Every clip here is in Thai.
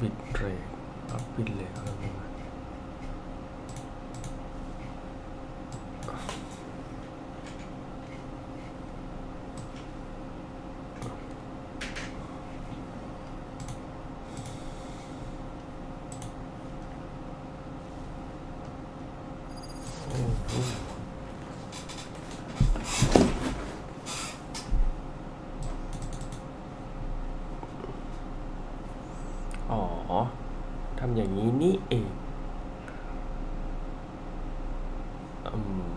บิตเรทอัพบิตเรทอะไรประมาณอ๋อทำอย่างนี้นี่เองอืม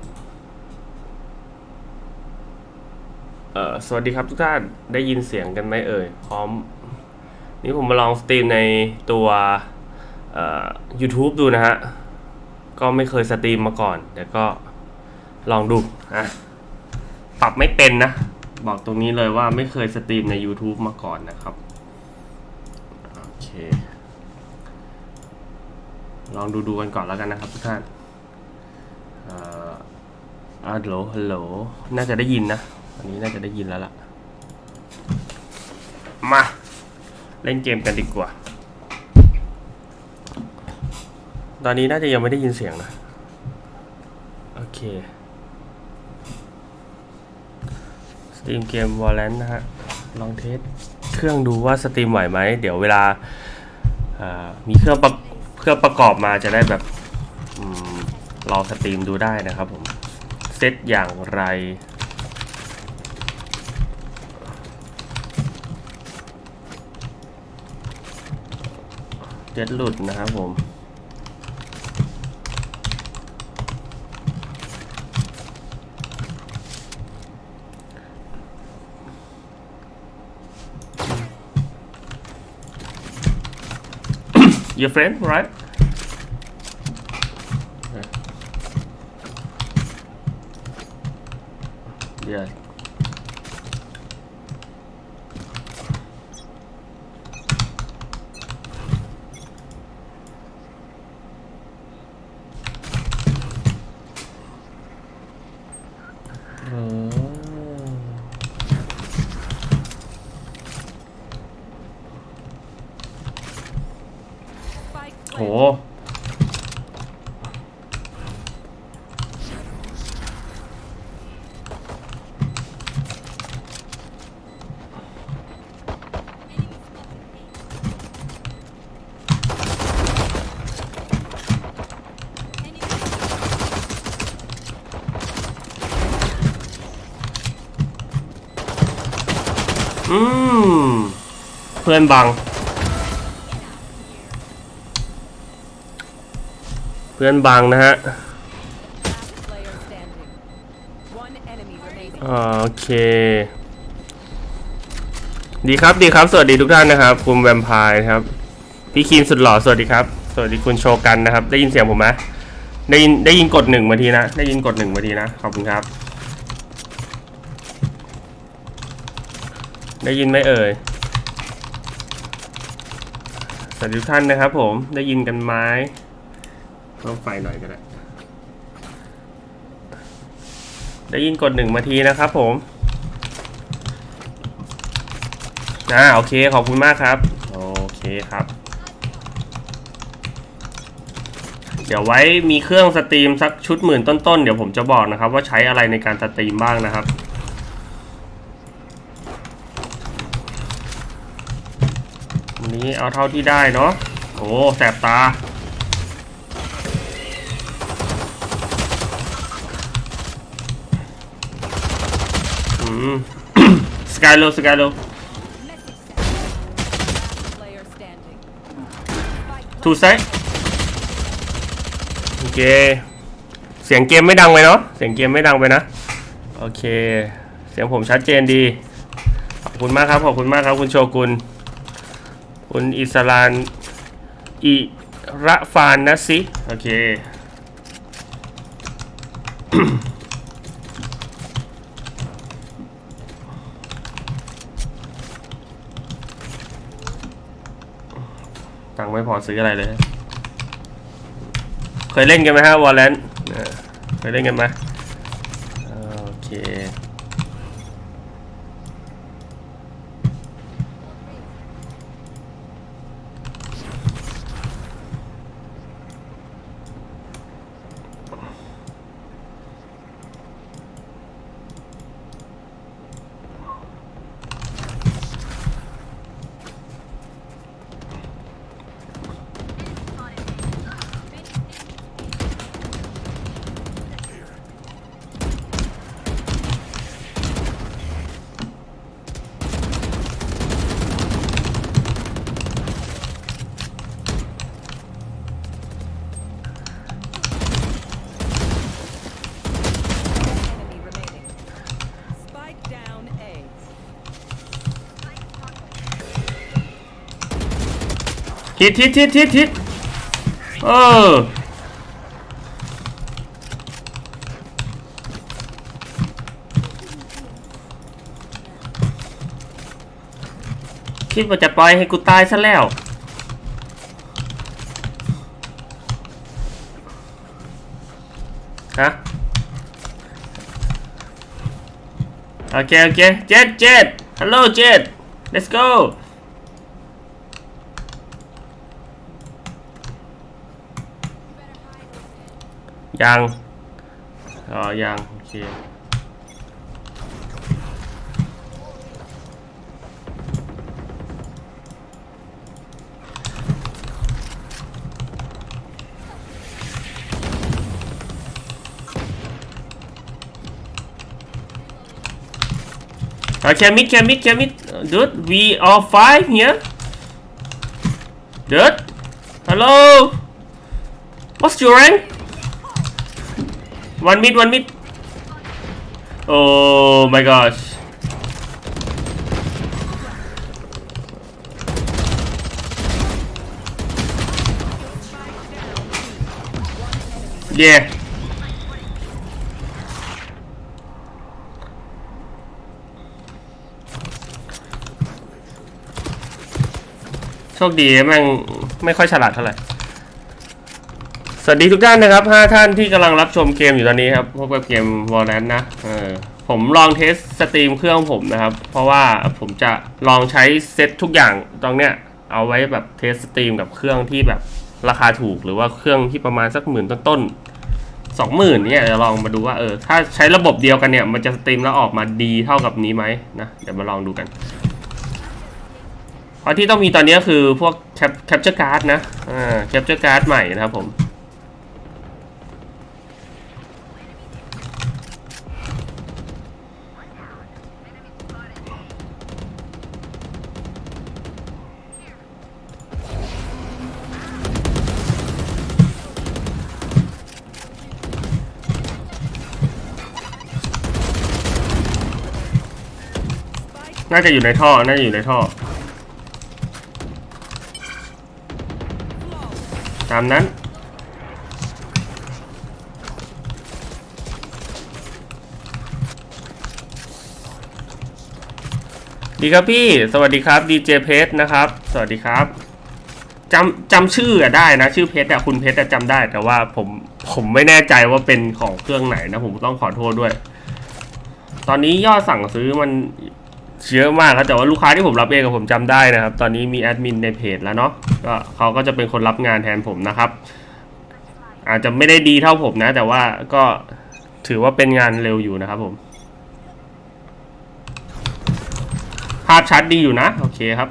เอ่อ สวัสดีครับทุกท่านได้ยินเสียงกันไหมเอ่ยพร้อม นี่ผมมาลองสตรีมในตัวเอ่อ YouTube ดูนะฮะ ก็ไม่เคยสตรีมมาก่อน แต่ก็ลองดูอะปรับไม่เป็นนะ บอกตรงนี้เลยว่าไม่เคยสตรีมใน YouTube มาก่อนนะครับ โอเค ลองดูดูกันก่อนแล้วกันนะครับทุกท่านอ่อฮัลโหลฮัลโหลน่าจะได้ยินนะ อันนี้น่าจะได้ยินแล้วล่ะ มา เล่นเกมกันดีกว่า ตอนนี้น่าจะยังไม่ได้ยินเสียงนะ โอเค สตรีมเกม Valorant นะฮะ ลองเทสเครื่องดูว่าสตรีมไหวไหม เดี๋ยวเวลาเอ่อมีเครื่องประเครื่องประกอบมาจะได้แบบอมลองสตรีมดูได้นะครับผม เซตอย่างไร เจ็ดหลุดนะครับผม your friend, right? โอืม เพื่อนบัง เพื่อนบังนะฮะอ่าโอเค ดีครับดีครับ สวัสดีทุกท่านนะครับ คุณแวมไพร์ครับ พี่คีนสุดหล่อสวัสดีครับ สวัสดีคุณโชกันนะครับ ได้ยินเสียงผมไหมได้ยินได้ยินกดหนึ่งมาทีนะ ได้ยินกดหนึ่งมาทีนะ ขอบคุณครับ ได้ยินไหมเอ่ย สวัสดีทุกท่านนะครับผมได้ยินกันไหมเพิ่มไฟหน่อยก็ได้ ได้ยินกดหนึ่งมาทีนะครับผมอ่าโอเคขอบคุณมากครับ โอเคครับ เดี๋ยวไว้มีเครื่องสตรีมสักชุดหมื่นต้นๆ เดี๋ยวผมจะบอกนะครับ ว่าใช้อะไรในการสตรีมบ้างนะครับ นี้เอาเท่าที่ได้เนาะโอ้แสบตา อืม สกายโลสกายโล ทูไซโอเค เสียงเกมไม่ดังไปเนาะ เสียงเกมไม่ดังไปนะ โอเค เสียงผมชัดเจนดี ขอบคุณมากครับ ขอบคุณมากครับ คุณโชกุน คุณอิสรานอิระฟานนะสิ โอเค ตังค์ไม่พอซื้ออะไรเลย เคยเล่นกันไหมฮะวอลเลนเคยเล่นกันไหมโอเค ฮิตฮิตฮิตฮิตฮิตเออคิดว่าจะปล่อยให้กูตายซะแล้ว ฮะ โอเค โอเค เจ็ดเจ็ดฮัลโหลเจ็ด let's go ยังอ๋อยังโอเค Okay, mid, can mid, can mid. Dude, we are five here. Dude, hello. What's your rank? One mid, one mid. Oh my gosh. Yeah. โชคดีแม่งไม่ค่อยฉลาด เท่าไหร่ วัสดีทุกท่านนะครับ 5 ท่านที่กำลังรับชมเกมอยู่ตอนนี้ครับ พบกับเกม Valorant นะเออผมลองเทสสตรีมเครื่องผมนะครับ เพราะว่าผมจะลองใช้เซตทุกอย่างตรงเนี้ย เอาไว้แบบเทสสตรีมกับเครื่องที่แบบราคาถูกหรือว่าเครื่องที่ประมาณสักหมื่นต้นๆสองหมื่นเนี่ยจะลองมาดูว่าเออถ้าใช้ระบบเดียวกันเนี่ย มันจะสตรีมแล้วออกมาดีเท่ากับนี้ไหมนะเดี๋ยวมาลองดูกันเพราะที่ต้องมีตอนนี้คือพวกแคปแคปเจอร์การ์ดนะอ่าแคปเจอร์การ์ดใหม่นะครับผม น่าจะอยู่ในท่อ น่าจะอยู่ในท่อ ตามนั้น ดีครับพี่ สวัสดีครับดีเจเพชรนะครับ สวัสดีครับจำจำชื่ออะได้นะ ชื่อเพชรอะคุณเพชรอะจำได้ แต่ว่าผมผมไม่แน่ใจว่าเป็นของเครื่องไหนนะ ผมต้องขอโทษด้วย ตอนนี้ยอดสั่งซื้อมัน เยอะมากครับแต่ว่าลูกค้าที่ผมรับเองกับผมจำได้นะครับ ตอนนี้มีแอดมินในเพจแล้วเนาะก็เขาก็จะเป็นคนรับงานแทนผมนะครับ อาจจะไม่ได้ดีเท่าผมนะ แต่ว่าก็ถือว่าเป็นงานเร็วอยู่นะครับผม ภาพชัดดีอยู่นะ โอเคครับ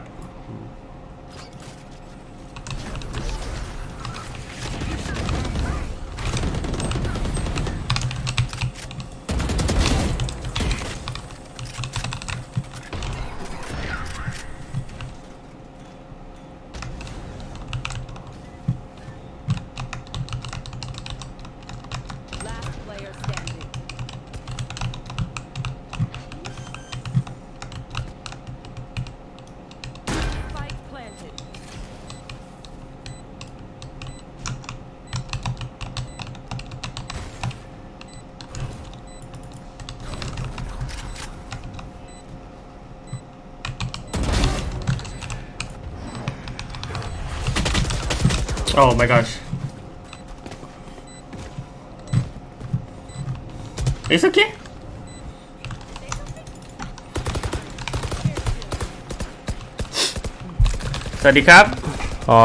Oh my gosh. It's okay. สวัสดีครับ อ๋อ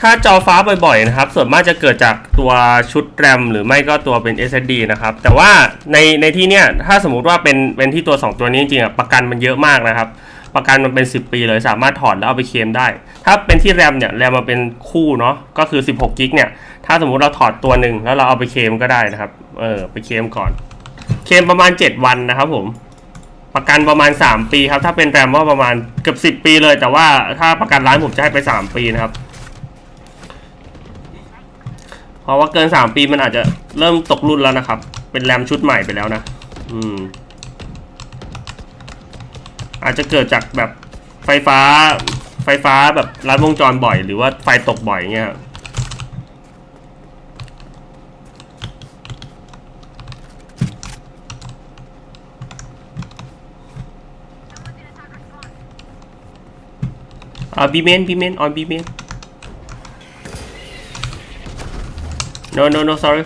ถ้าจอฟ้าบ่อยๆนะครับ ส่วนมากจะเกิดจากตัวชุดแรมหรือไม่ก็ตัวเป็น SSD นะครับ แต่ว่าในในที่เนี้ยถ้าสมมุติว่าเป็นเป็นที่ตัว 2 ตัวนี้จริงๆอะประกันมันเยอะมากนะครับ ประกันมันเป็น 10 ปีเลยสามารถถอดแล้วเอาไปเคลมได้ ถ้าเป็นที่แรมเนี่ยแรมมันเป็นคู่เนาะก็คือ 16กิกเนี่ยถ้าสมมุติเราถอดตัวหนึ่งแล้วเราเอาไปเคลมก็ได้นะครับเออไปเคลมก่อน เคลมประมาณ 7 วันนะครับผมประกันประมาณ 3 ปีครับถ้าเป็นแรมว่าประมาณเกือบ10 ปีเลย แต่ว่าถ้าประกันร้านผมจะให้ไป 3 ปีนะครับเพราะว่าเกิน 3 ปีมันอาจจะเริ่มตกรุ่นแล้วนะครับ เป็นแรมชุดใหม่ไปแล้วนะ อืม อาจจะเกิดจากแบบไฟฟ้าไฟฟ้าแบบรัดวงจรบ่อยหรือว่าไฟตกบ่อยเงี้ยครับอ่าบีเมนบีเมนออนบีเมน no no no sorry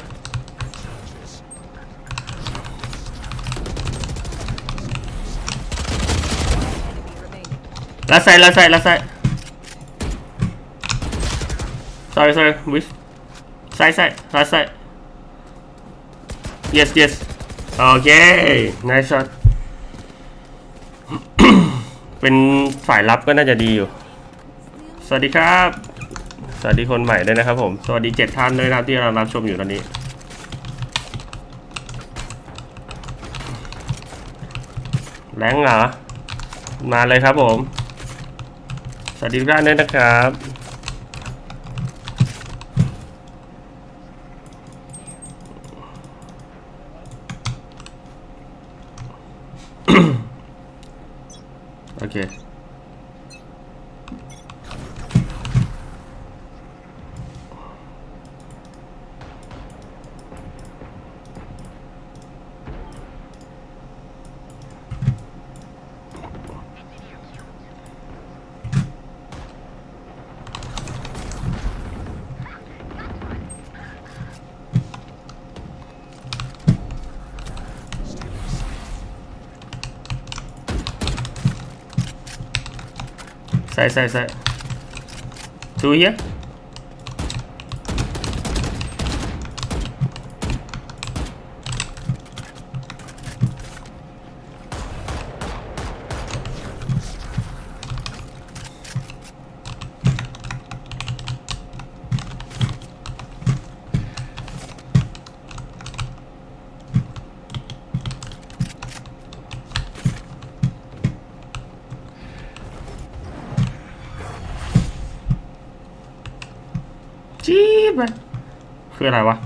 last side last side last side sorry sorry with side side last side yes yes okay nice shot เป็นฝ่ายรับก็น่าจะดีอยู่ สวัสดีครับ สวัสดีคนใหม่ด้วยนะครับผม สวัสดีเจ็ดท่านด้วยนะครับที่กำลังรับชมอยู่ตอนนี้ แรงเหรอ มาเลยครับผม สวัสดีทุกท่านด้วยนะครับ Side, side, side. Two here. จี๊บอะคืออะไรวะ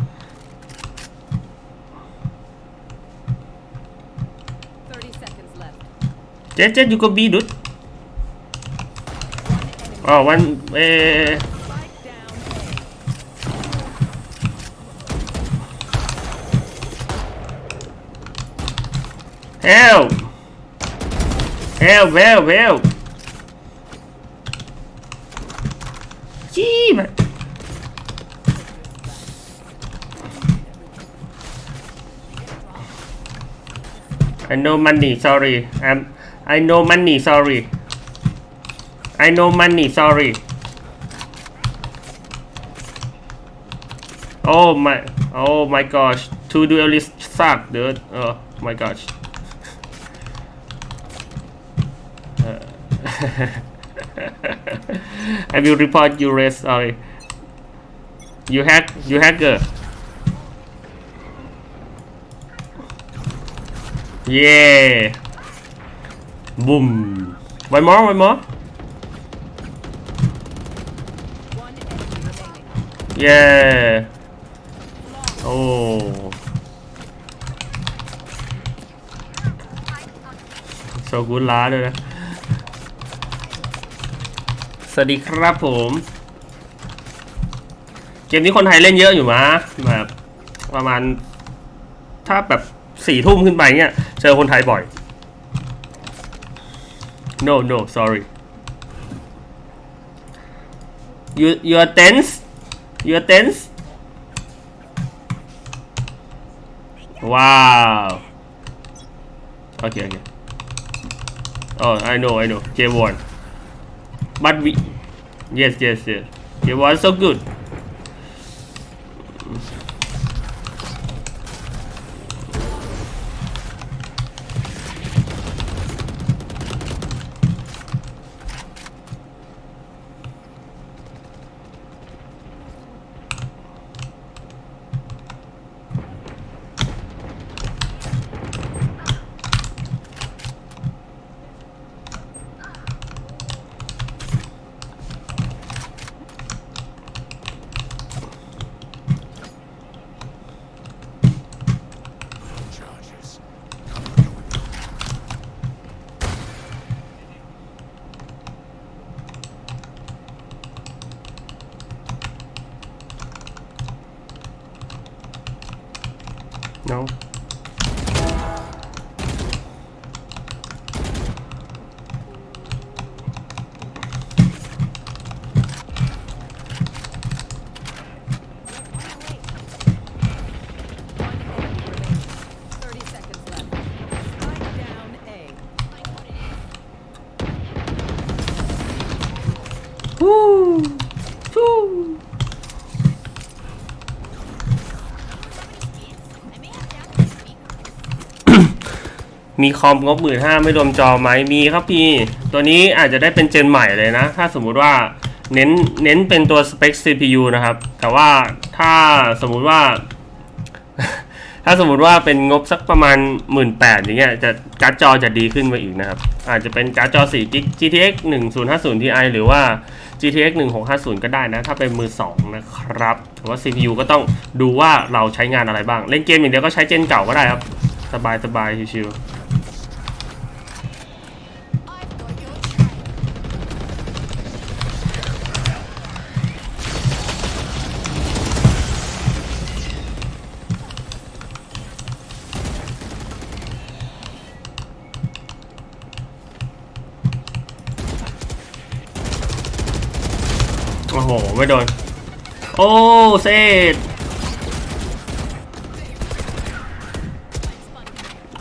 30 seconds left. เจ๊เจ๊อยู่กับบีดุดอ๋อวันเอ Spike down. A. help help help help จี๊ I know money sorry. I'm I know money sorry. I know money sorry. Oh my Oh my gosh. Two duelists suck dude. Oh my gosh. I will report you race? Sorry. You hack you hacker Yeah. Boom. One more, one more. One enemy remaining. Yeah. Oh. So good ล้าด้วยนะ สวัสดีครับผม เกมนี้คนไทยเล่นเยอะอยู่มะแบบประมาณ ถ้าแบบสี่ทุ่มขึ้นไปเนี่ย เจอคนไทยบ่อย no no sorry you you are tense you are tense wow okay okay oh I know I know J1 but we yes yes yes J1 so good มีคอมงบหมื่นห้าไม่รวมจอไหมมีครับพี่ ตัวนี้อาจจะได้เป็นเจนใหม่เลยนะ ถ้าสมมุติว่าเน้นเน้นเป็นตัวสเปค CPU นะครับ แต่ว่าถ้าสมมุติว่า ถ้าสมมุติว่าเป็นงบสักประมาณ 1 8ื่นอย่างเงี้ยจะการ์ดจอจะดีขึ้นมาอีกนะครับ อาจจะเป็นการ์ดจอ4กิก GTX 1050 Ti หรือว่า GTX 1650 ก็ได้นะ ถ้าเป็นมือ 2 นะครับแต่ว่า CPU ก็ต้องดูว่าเราใช้งานอะไรบ้าง เล่นเกมอย่างเดียวก็ใช้เจนเก่าก็ได้ครับ สบายสบายชิวๆ ไม่โดน โอ้เซต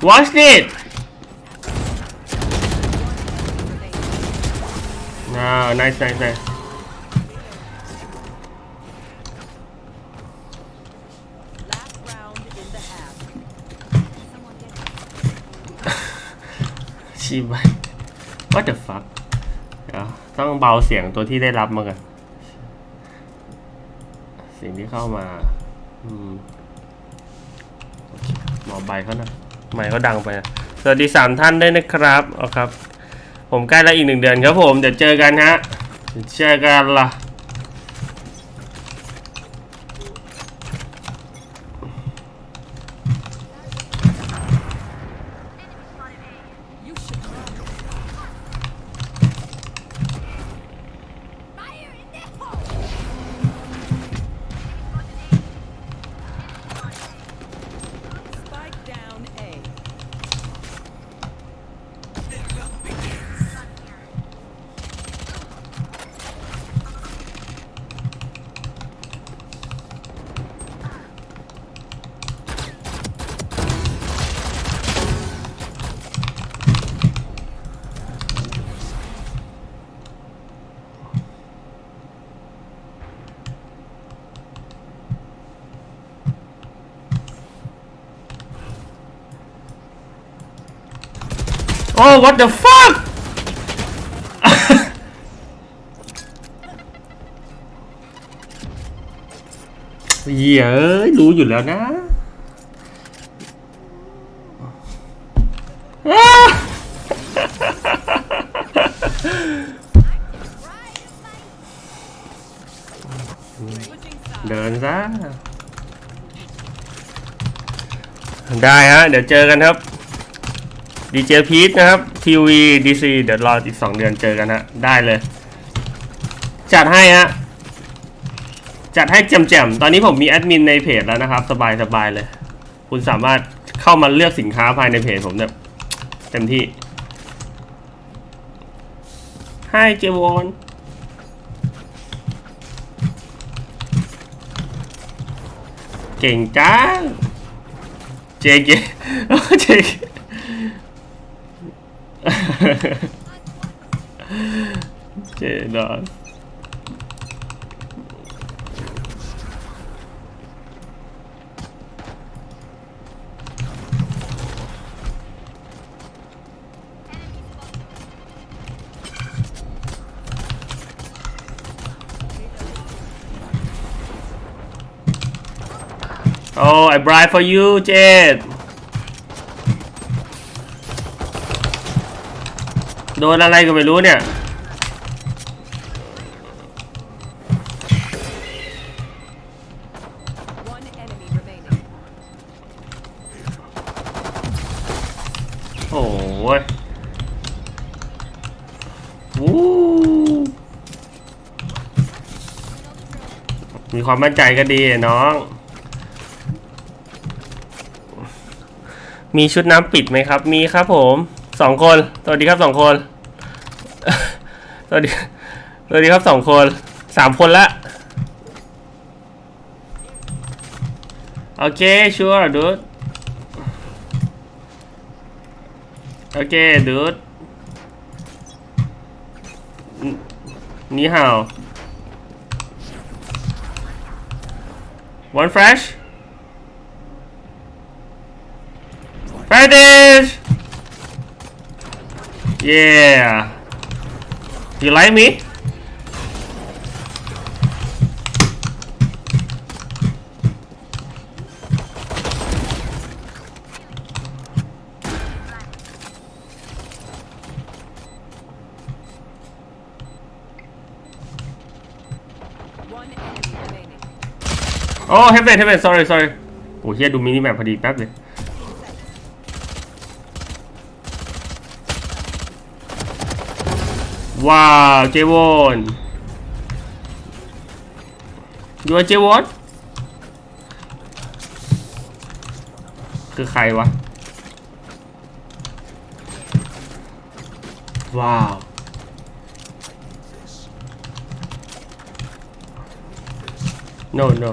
watch it now nice nice nice ชีบ what the fuck ต้องเบาเสียงตัวที่ได้รับมาก่อน สิ่งที่เข้ามาอืมอเคหมอใบเขาหน่อยไม่เขาดังไปนะสวัสดีสามท่านได้นะครับเอาครับ ผมใกล้แล้วอีกหนึ่งเดือนครับผม เดี๋ยวเจอกันฮะเดี๋ยวเจอกันล่ะ โอ้ what the fuck เหี้ยเอ้ยรู้อยู่แล้วนะอ้า Switching sides. เดินซะได้ฮะ เดี๋ยวเจอกันครับ ดีเจพีทนะครับทีวีดีซีเดี๋ยวรออีก2เดือนเจอกันฮะได้เลย จัดให้ฮะจัดให้แจ่มๆ ตอนนี้ผมมีแอดมินในเพจแล้วนะครับ สบายๆเลย คุณสามารถเข้ามาเลือกสินค้าภายในเพจผมแบบเต็มที่ให้เจวอนเก่งจังเจเกเจเก เจดอนโอ้ I bribe for you เโดนอะไรก็ไม่รู้เนี่ย One enemy remaining. โอ้ยวู้มีความมั่นใจก็ดีอะน้อง มีชุดน้ำปิดไหมครับ มีครับผม สองคน สวัสดีครับสองคนส วัสดีสวัสดีครับสองคนสามคนละโอเค sure dude โอเค dude นี่ฮาว one flash Fetish! Yeah. You like me? One enemy remaining. โอ้เฮฟเวนเฮฟเวน sorry sorry โอ้เฮียดูมินิแมปพอดีแป๊บเลย ว้าวเจวอนยูเจวอนคือใครวะ ว้าว no no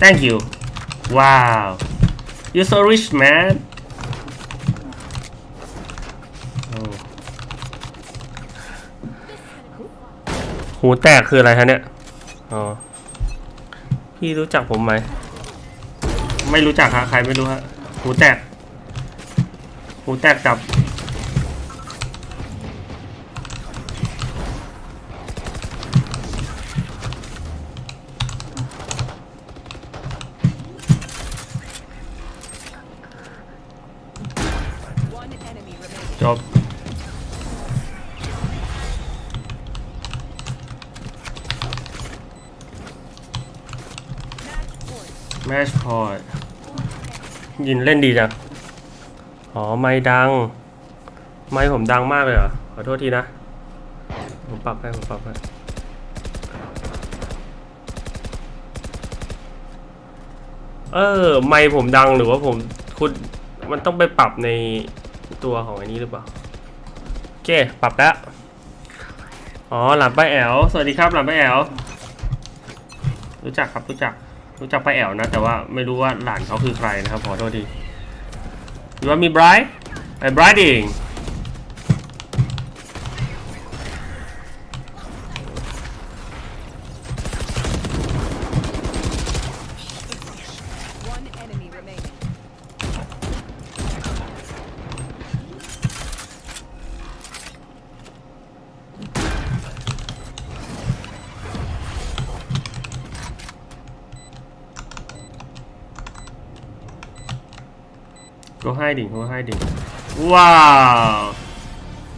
thank you wow you so rich man โอ้ หูแตกคืออะไรฮะเนี่ย อ๋อ พี่รู้จักผมไหม ไม่รู้จักฮะใครไม่รู้ฮะ หูแตก หูแตกจับ ยินเล่นดีจัง อ๋อ ไม่ดัง ไม่ผมดังมากเลยเหรอ ขอโทษทีนะ ผมปรับให้ ผมปรับให้ เออ ไม่ผมดังหรือว่าผมคุณมันต้องไปปรับในตัวของอันนี้หรือเปล่า โอเค ปรับแล้ว อ๋อ หลานป้าแอล สวัสดีครับ หลานป้าแอล รู้จักครับ รู้จัก รู้จักป้าแอวนะ แต่ว่าไม่รู้ว่าหลานเขาคือใครนะครับขอโทษทีหรือว่ามีไก็ให้ดิ่งก็ให้ดิ่งว้าว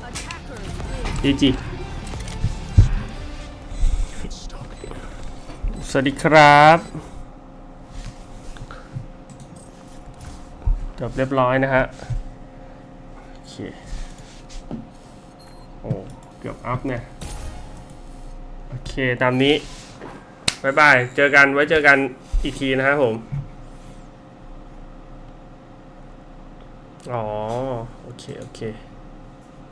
Attacker win. จีจีสวัสดีครับ จบเรียบร้อยนะฮะ โอเค โอ้ เกือบอัพเนี่ย โอเค ตามนี้บายบาย เจอกัน ไว้เจอกันอีกทีนะฮะผม อ๋อ โอเค โอเค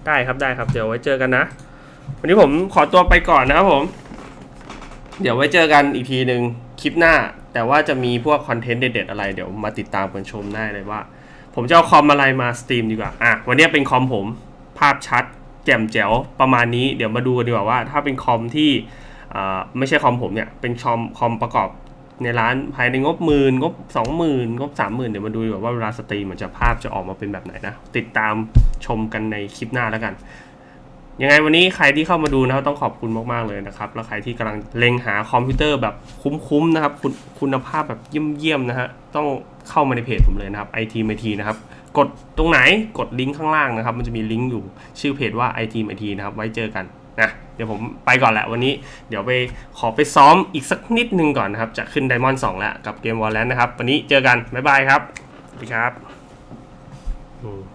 ได้ครับได้ครับ เดี๋ยวไว้เจอกันนะ วันนี้ผมขอตัวไปก่อนนะครับผม เดี๋ยวไว้เจอกันอีกทีหนึ่งคลิปหน้า แต่ว่าจะมีพวกคอนเทนต์เด็ดๆอะไร เดี๋ยวมาติดตามกันชมได้เลยว่า ผมจะเอาคอมอะไรมาสตรีมดีกว่า อะ วันนี้เป็นคอมผม ภาพชัด แจ่มแจ๋ว ประมาณนี้ เดี๋ยวมาดูกันดีกว่าว่า ถ้าเป็นคอมที่อ่าไม่ใช่คอมผมเนี่ย เป็นคอมคอมประกอบ ในร้านภายในงบหมื่นงบสองหมื่นงบสามหมื่นเดี๋ยวมาดูดีกว่าว่าเวลาสตรีมมันจะภาพจะออกมาเป็นแบบไหนนะ ติดตามชมกันในคลิปหน้าแล้วกันยังไงวันนี้ใครที่เข้ามาดูนะครับต้องขอบคุณมากๆเลยนะครับ แล้วใครที่กำลังเล็งหาคอมพิวเตอร์แบบคุ้มๆนะครับคุณคุณภาพแบบเยี่ยมๆนะฮะต้องเข้ามาในเพจผมเลยนะครับ IT m t นะครับกดตรงไหนกดลิงก์ข้างล่างนะครับ มันจะมีลิงก์อยู่ชื่อเพจว่า IT m t นะครับไว้เจอกัน นะเดี๋ยวผมไปก่อนแหละวันนี้เดี๋ยวไปขอไปซ้อมอีกสักนิดนึงก่อนนะครับ จะขึ้นไดมอนด์สองแล้วกับเกมวอลเลนนะครับ วันนี้เจอกัน บ๊ายบายครับ สวัสดีครับ